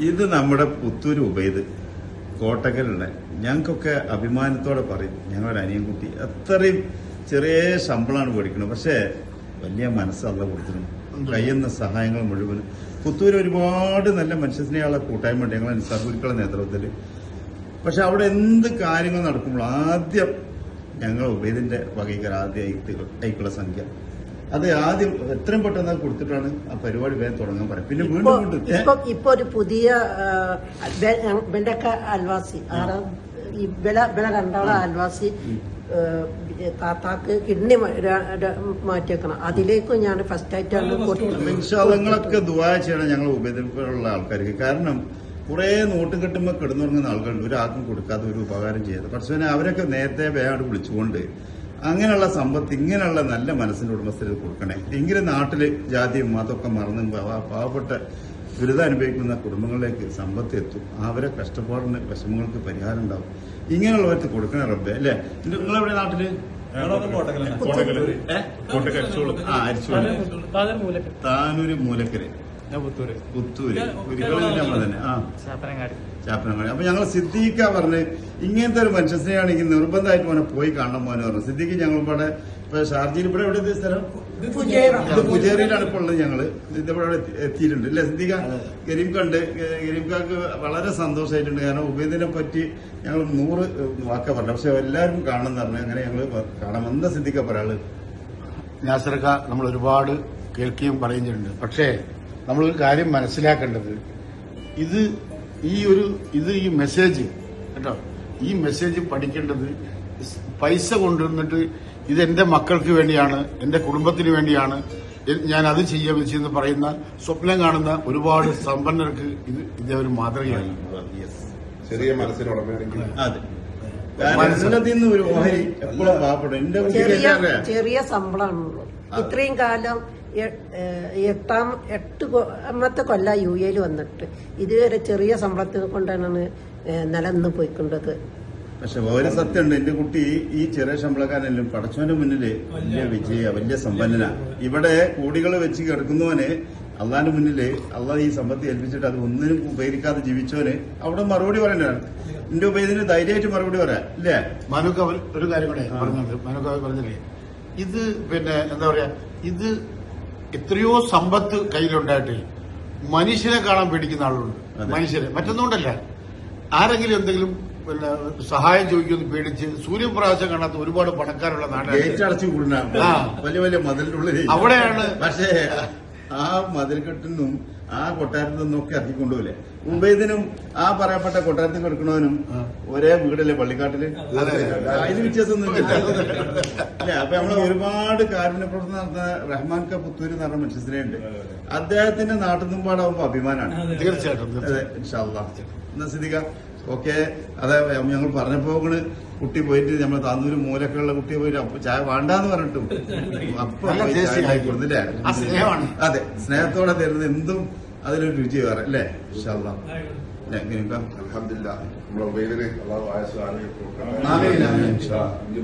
ഇത് നമ്മുടെ പുത്തൂർ ഉപയത് കോട്ടക്കലുള്ള ഞങ്ങൾക്കൊക്കെ അഭിമാനത്തോടെ പറയും ഞങ്ങളുടെ അനിയൻകുട്ടി അത്രയും ചെറിയ ശമ്പളമാണ് മേടിക്കുന്നത്. പക്ഷേ വലിയ മനസ്സല്ല കൊടുത്തിരുന്നു കഴിയുന്ന സഹായങ്ങൾ മുഴുവനും. പുത്തൂർ ഒരുപാട് നല്ല മനുഷ്യസ്നേഹമുള്ള കൂട്ടായ്മ ഉണ്ട് ഞങ്ങൾ നിസാർ ഗുരുക്കളുടെ നേതൃത്വത്തിൽ. പക്ഷെ അവിടെ എന്ത് കാര്യങ്ങൾ നടക്കുമ്പോൾ ആദ്യം ഞങ്ങൾ ഉപേദിന്റെ വകൈക്കാർ ആദ്യം ഐക്കുള്ള സംഖ്യ അത് ആദ്യം എത്രയും പെട്ടെന്ന് കൊടുത്തിട്ടാണ് ആ പരിപാടി വേഗം തുടങ്ങാൻ പറയും പിന്നെ വീണ്ടും വീണ്ടും ഇപ്പൊ ഒരു പുതിയ ഇവന്റെയൊക്കെ അൽവാസി ഈ വില വില രണ്ടാളെ അയൽവാസി ആ, താത്താക്ക് കിഡ്നി മാറ്റിയേക്കണം. അതിലേക്കും ഞാൻ ഫസ്റ്റ് ആയിട്ടാണ് നിങ്ങളൊക്കെ ദുവാ ചെയ്യണം ഞങ്ങൾ ഉപദ്രവമുള്ള ആൾക്കാർക്ക്. കാരണം കുറെ നോട്ടും കെട്ടുമ്പോൾ കിടന്നുറങ്ങുന്ന ആൾക്കാരുണ്ട്. ഒരാൾക്കും കൊടുക്കാതെ ഒരു ഉപകാരം ചെയ്ത് പക്ഷേ അവരൊക്കെ നേരത്തെ വേഗം വിളിച്ചുകൊണ്ട് അങ്ങനെയുള്ള സമ്പത്ത് ഇങ്ങനെയുള്ള നല്ല മനസ്സിന്റെ ഉടമസ്ഥരിൽ കൊടുക്കണേ. എങ്കിലും നാട്ടിൽ ജാതിയും മതമൊക്കെ മറന്ന് പാവപ്പെട്ട ദുരിതം അനുഭവിക്കുന്ന കുടുംബങ്ങളിലേക്ക് സമ്പത്ത് എത്തും. അവരെ കഷ്ടപ്പാടിന് വിഷമങ്ങൾക്ക് പരിഹാരം ഉണ്ടാവും. ഇങ്ങനെയുള്ളവർക്ക് കൊടുക്കണേ റബ്ബെ അല്ലേ? നിങ്ങളെവിടെ നാട്ടിൽ? താനൂര് മൂലക്കര പുത്തൂര്. ഗുരുക്കളെ നമ്മൾ തന്നെ. ആ. ചാപ്പനങ്ങാടി. അപ്പൊ ഞങ്ങൾ സിദ്ദീഖ പറഞ്ഞ് ഇങ്ങനത്തെ ഒരു മനുഷ്യസ്നേഹാണെങ്കിൽ നിർബന്ധമായിട്ട് മോനെ പോയി കാണണം മോനെ പറഞ്ഞു. സിദ്ദീഖ് ഞങ്ങൾ ഇവിടെ ഇപ്പൊ ഷാർജയിൽ ഇവിടെ എവിടെ എത്തിയ സ്ഥലം? ഇത് പുജേറിയിലാണ് ഇപ്പോൾ ഉള്ളത് ഞങ്ങൾ. ഇതിപ്പോ എത്തി- എത്തിയിട്ടുണ്ട്. അല്ലെ സിദ്ദീഖ? ഗരീം കണ്ട് ഗരീം കാക്ക് വളരെ സന്തോഷമായിട്ടുണ്ട് കാരണം ഉപേദിനെ പറ്റി ഞങ്ങൾ നൂറ് വാക്ക പറഞ്ഞു പക്ഷെ എല്ലാവരും കാണണം പറഞ്ഞു അങ്ങനെ ഞങ്ങൾ കാണാം എന്താ സിദ്ദീഖ പറയാൾ നാസർക്ക നമ്മൾ ഒരുപാട് കേൾക്കുകയും പറയുന്നുണ്ട് പക്ഷേ നമ്മളൊരു കാര്യം മനസ്സിലാക്കേണ്ടത്. ഇത് ഈ ഒരു ഇത് ഈ മെസ്സേജ് കേട്ടോ? ഈ മെസ്സേജ് പഠിക്കേണ്ടത് പൈസ കൊണ്ടുവന്നിട്ട് ഇത് എന്റെ മക്കൾക്ക് വേണ്ടിയാണ് എന്റെ കുടുംബത്തിന് വേണ്ടിയാണ് ഞാൻ അത് ചെയ്യാൻ വെച്ചെന്ന് പറയുന്ന സ്വപ്നം കാണുന്ന ഒരുപാട് സമ്പന്നർക്ക് ഇത് ഇതേ ഒരു മാതൃകയാണ്. ചെറിയ മനസ്സിനുടമയാണെങ്കിൽ അതെ. ഒരു ഓഹരി എപ്പോഴും പാവപ്പെടും. എന്റെ കുട്ടിക്ക് ചെറിയ ശമ്പളമാണുള്ളൂ ഇത്രയും കാലം എട്ടാം എട്ട് അമ്മത്തെ കൊല്ല യു എയിൽ വന്നിട്ട്. ഇതുവരെ ചെറിയ ശമ്പളത്തിൽ കൊണ്ടാണ് നിലനിന്ന് പോയിക്കൊണ്ടത്. പക്ഷെ ഒരു സത്യമുണ്ട്. എന്റെ കുട്ടി ഈ ചെറിയ ശമ്പളക്കാരനെല്ലാം പടച്ചവന്റെ മുന്നിൽ വലിയ വിജയ വലിയ സമ്പന്നന. ഇവിടെ കൂടികൾ വെച്ച് കിടക്കുന്നവന് അള്ളാന്റെ മുന്നിൽ അള്ളാഹ് ഈ സമ്പത്ത് ഏൽപ്പിച്ചിട്ട് അത് ഒന്നിനും ഉപകരിക്കാതെ ജീവിച്ചവന് അവിടെ മറുപടി പറയണ്ടാണ് എന്റെ ഉപയോഗത്തിന് ധൈര്യമായിട്ട് മറുപടി പറയാം. ഇല്ലേ? മനുക്ക ഒരു- ഒരു കാര്യം കൂടെ പറഞ്ഞത് മനുക്ക പറഞ്ഞില്ലേ? ഇത് പിന്നെ എന്താ പറയാ? ഇത് എത്രയോ സമ്പത്ത് കയ്യിലുണ്ടായിട്ട് മനുഷ്യനെ കാണാൻ പേടിക്കുന്ന ആളുണ്ട്. മനുഷ്യരെ മറ്റൊന്നുകൊണ്ടല്ല ആരെങ്കിലും എന്തെങ്കിലും പിന്നെ സഹായം ചോദിക്കുമെന്ന് പേടിച്ച് സൂര്യപ്രകാശം കാണാത്ത ഒരുപാട് പണക്കാരുള്ള നാടാണ്. വലിയ വലിയ മതിലിന്റെ ഉള്ളിൽ അവിടെയാണ് പക്ഷേ ആ മതിൽ മതിൽക്കെട്ടിനും ആ കൊട്ടാരത്തിൽ നിന്നൊക്കെ ഇറക്കിക്കൊണ്ടുപോലെ ഉബൈദിനും ആ പറയപ്പെട്ട കൊട്ടാരത്തിൽ കിടക്കണവനും ഒരേ വീടല്ലേ പള്ളിക്കാട്ടിൽ? അതെ. അതിന് വ്യത്യാസമൊന്നുമില്ല. അല്ലെ അപ്പൊ നമ്മൾ ഒരുപാട് കാരുണ്യ പ്രവർത്തനം നടത്തുന്ന റഹ്മാൻ ക പുത്തൂര് എന്ന് പറഞ്ഞ ഉണ്ട് അദ്ദേഹത്തിന്റെ നാട്ടിൽ നിന്നുമ്പാടാവുമ്പോ അഭിമാനമാണ് തീർച്ചയായിട്ടും. എന്നാ സിദ്ദിഖ ഓക്കെ അതെ ഞങ്ങൾ പറഞ്ഞപ്പോ കുട്ടി പോയിട്ട് നമ്മൾ താന്നൂര് മൂലക്കുള്ള കുട്ടി പോയിട്ട് അപ്പൊ ചായ വേണ്ടാന്ന് പറഞ്ഞിട്ടും. അപ്പൊ കൊടുത്തില്ലേ? അതെ സ്നേഹത്തോടെ തരുന്നത് എന്തും അതിലൊരു രുചി വേറെ അല്ലേ? ഗരീബ? അലഹമില്ല ഉബൈദിന് അള്ളാഹു ആയുസ് ആരോഗ്യം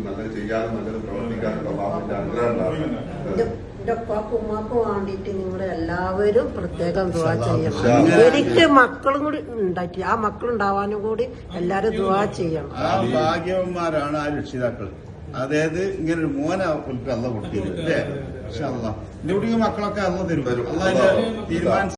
നല്ലത് ചെയ്യാനും നല്ലത് പ്രവർത്തിക്കാനും അള്ളാഹുവിന്റെ അനുഗ്രഹം ഉണ്ടാവട്ടെ. എന്റെ എന്റെ ഉപ്പാക്കും ഉമ്മാക്കും വേണ്ടിയിട്ട് നിങ്ങൾ എല്ലാവരും പ്രത്യേകം ദുവാ ചെയ്യണം. എനിക്ക് മക്കളും കൂടി ഉണ്ടാക്കി. ആ മക്കളുണ്ടാവാനും കൂടി എല്ലാരും ദുവാ ചെയ്യണം. ആ ഭാഗ്യവന്മാരാണ് ആ രക്ഷിതാക്കൾ അതായത് ഇങ്ങനെ ഒരു മോന അല്ല കൊടുത്തിരുന്നു അല്ലേ? പക്ഷെ അല്ല കുട്ടിക്ക് മക്കളൊക്കെ അല്ല തരും. അല്ല തീരുമാനം